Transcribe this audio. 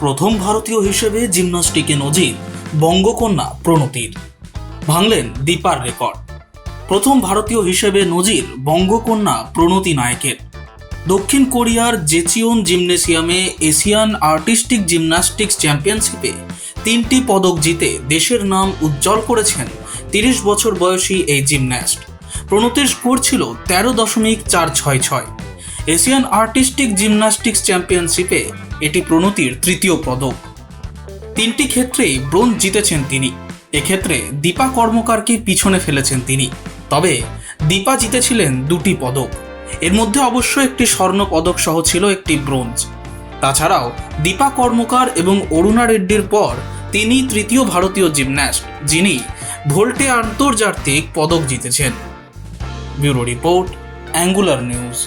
প্রথম ভারতীয় হিসেবে জিমনাস্টিকে নজির বঙ্গকন্যা প্রণতির। ভাঙলেন দীপার রেকর্ড। প্রথম ভারতীয় হিসেবে নজির বঙ্গকন্যা প্রণতি নায়কের। দক্ষিণ কোরিয়ার জেচিওন জিমনেসিয়ামে এশিয়ান আর্টিস্টিক জিমন্যাস্টিক্স চ্যাম্পিয়নশিপে তিনটি পদক জিতে দেশের নাম উজ্জ্বল করেছেন তিরিশ বছর বয়সী এই জিমন্যাস্ট। প্রণতির স্কোর ছিল তেরো দশমিক চার ছয় ছয়। এশিয়ান আর্টিস্টিক জিমন্যাস্টিক্স চ্যাম্পিয়নশিপে এটি প্রণতির তৃতীয় পদক। তিনটি ক্ষেত্রেই ব্রোঞ্জ জিতেছেন তিনি। এক্ষেত্রে দীপা কর্মকারকে পিছনে ফেলেছেন তিনি। তবে দীপা জিতেছিলেন দুটি পদক। এর মধ্যে অবশ্য একটি স্বর্ণ পদক সহ ছিল একটি ব্রোঞ্জ। তাছাড়াও দীপা কর্মকার এবং অরুণা রেড্ডির পর তিনি তৃতীয় ভারতীয় জিমন্যাস্ট, যিনি ভোল্টে আন্তর্জাতিক পদক জিতেছেন। Bureau report, Angular News.